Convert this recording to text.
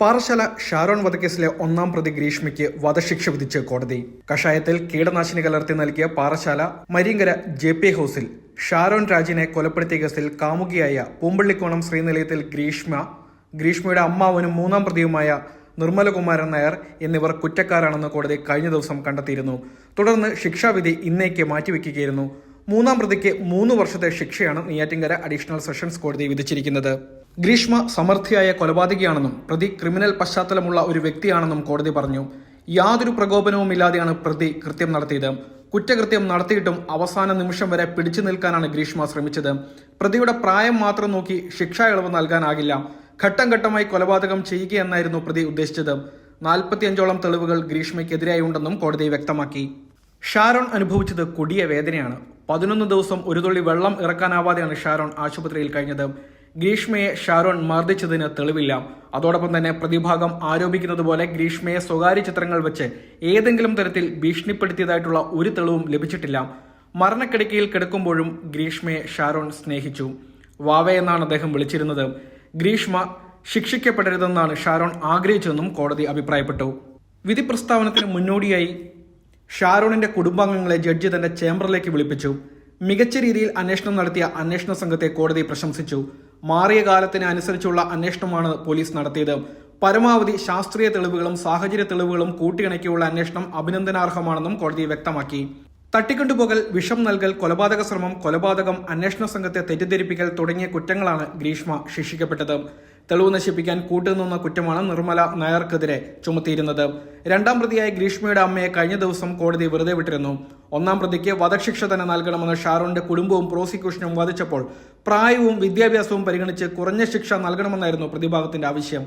പാറശാല ഷാരോൺ വധക്കേസിലെ ഒന്നാം പ്രതി ഗ്രീഷ്മയ്ക്ക് വധശിക്ഷ വിധിച്ച് കോടതി. കഷായത്തിൽ കീടനാശിനി കലർത്തി നൽകിയ പാറശാല മരിയങ്കര ജെ പി ഹൌസിൽ ഷാരോൺ രാജിനെ കൊലപ്പെടുത്തിയ കേസിൽ കാമുകിയായ പൂമ്പള്ളിക്കോണം ശ്രീനിലയത്തിൽ ഗ്രീഷ്മ ഗ്രീഷ്മയുടെ അമ്മാവനും മൂന്നാം പ്രതിയുമായ നിർമ്മലകുമാരൻ നായർ എന്നിവർ കുറ്റക്കാരാണെന്ന് കോടതി കഴിഞ്ഞ ദിവസം കണ്ടെത്തിയിരുന്നു. തുടർന്ന് ശിക്ഷാവിധി ഇന്നേക്ക് മാറ്റിവെക്കുകയായിരുന്നു. മൂന്നാം പ്രതിക്ക് മൂന്ന് വർഷത്തെ ശിക്ഷയാണ് നെയ്യാറ്റിങ്കര അഡീഷണൽ സെഷൻസ് കോടതി വിധിച്ചിരിക്കുന്നത്. ഗ്രീഷ്മ സമർത്ഥിയായ കൊലപാതകിയാണെന്നും പ്രതി ക്രിമിനൽ പശ്ചാത്തലമുള്ള ഒരു വ്യക്തിയാണെന്നും കോടതി പറഞ്ഞു. യാതൊരു പ്രകോപനവുമില്ലാതെയാണ് പ്രതി കൃത്യം നടത്തിയത്. കുറ്റകൃത്യം നടത്തിയിട്ടും അവസാന നിമിഷം വരെ പിടിച്ചു നിൽക്കാനാണ് ഗ്രീഷ്മ ശ്രമിച്ചത്. പ്രതിയുടെ പ്രായം മാത്രം നോക്കി ശിക്ഷാ ഇളവ് നൽകാനാകില്ല. ഘട്ടം ഘട്ടമായി കൊലപാതകം ചെയ്യുകയെന്നായിരുന്നു പ്രതി ഉദ്ദേശിച്ചത്. നാൽപ്പത്തിയഞ്ചോളം തെളിവുകൾ ഗ്രീഷ്മയ്ക്കെതിരായി ഉണ്ടെന്നും കോടതി വ്യക്തമാക്കി. ഷാരോൺ അനുഭവിച്ചത് കൊടിയ വേദനയാണ്. പതിനൊന്ന് ദിവസം ഒരു തുള്ളി വെള്ളം ഇറക്കാനാവാതെയാണ് ഷാരോൺ ആശുപത്രിയിൽ കഴിഞ്ഞത്. ഗ്രീഷ്മയെ ഷാരോൺ മർദ്ദിച്ചതിന് തെളിവില്ല. അതോടൊപ്പം തന്നെ പ്രതിഭാഗം ആരോപിക്കുന്നത് പോലെ ഗ്രീഷ്മയെ സ്വകാര്യ ചിത്രങ്ങൾ വെച്ച് ഏതെങ്കിലും തരത്തിൽ ഭീഷണിപ്പെടുത്തിയതായിട്ടുള്ള ഒരു തെളിവും ലഭിച്ചിട്ടില്ല. മരണക്കിടക്കയിൽ കിടക്കുമ്പോഴും ഗ്രീഷ്മയെ ഷാരോൺ സ്നേഹിച്ചു. വാവ എന്നാണ് അദ്ദേഹം വിളിച്ചിരുന്നത്. ഗ്രീഷ്മ ശിക്ഷിക്കപ്പെടരുതെന്നാണ് ഷാരോൺ ആഗ്രഹിച്ചതെന്നും കോടതി അഭിപ്രായപ്പെട്ടു. വിധി പ്രസ്താവനത്തിന് മുന്നോടിയായി ഷാരോണിന്റെ കുടുംബാംഗങ്ങളെ ജഡ്ജി തന്റെ ചേംബറിലേക്ക് വിളിപ്പിച്ചു. മികച്ച രീതിയിൽ അന്വേഷണം നടത്തിയ അന്വേഷണ സംഘത്തെ കോടതി പ്രശംസിച്ചു. മാറിയ കാലത്തിന് അനുസരിച്ചുള്ള അന്വേഷണമാണ് പോലീസ് നടത്തിയത്. പരമാവധി ശാസ്ത്രീയ തെളിവുകളും സാഹചര്യ തെളിവുകളും കൂട്ടിയിണക്കിയുള്ള അന്വേഷണം അഭിനന്ദനാർഹമാണെന്നും കോടതി വ്യക്തമാക്കി. തട്ടിക്കൊണ്ടുപോകൽ വിഷം നൽകൽ കൊലപാതക ശ്രമം കൊലപാതകം അന്വേഷണ സംഘത്തെ തെറ്റിദ്ധരിപ്പിക്കൽ തുടങ്ങിയ കുറ്റങ്ങളാണ് ഗ്രീഷ്മ ശിക്ഷിക്കപ്പെട്ടത്. തെളിവ് നശിപ്പിക്കാൻ കൂട്ടുനിന്ന കുറ്റമാണ് നിർമ്മല നായർക്കെതിരെ ചുമത്തിയിരുന്നത്. രണ്ടാം പ്രതിയായ ഗ്രീഷ്മയുടെ അമ്മയെ കഴിഞ്ഞ ദിവസം കോടതി വെറുതെ വിട്ടിരുന്നു. ഒന്നാം പ്രതിക്ക് വധശിക്ഷ തന്നെ നൽകണമെന്ന് ഷാരോണിന്റെ കുടുംബവും പ്രോസിക്യൂഷനും വാദിച്ചപ്പോൾ പ്രായവും വിദ്യാഭ്യാസവും പരിഗണിച്ച് കുറഞ്ഞ ശിക്ഷ നൽകണമെന്നായിരുന്നു പ്രതിഭാഗത്തിന്റെ ആവശ്യം.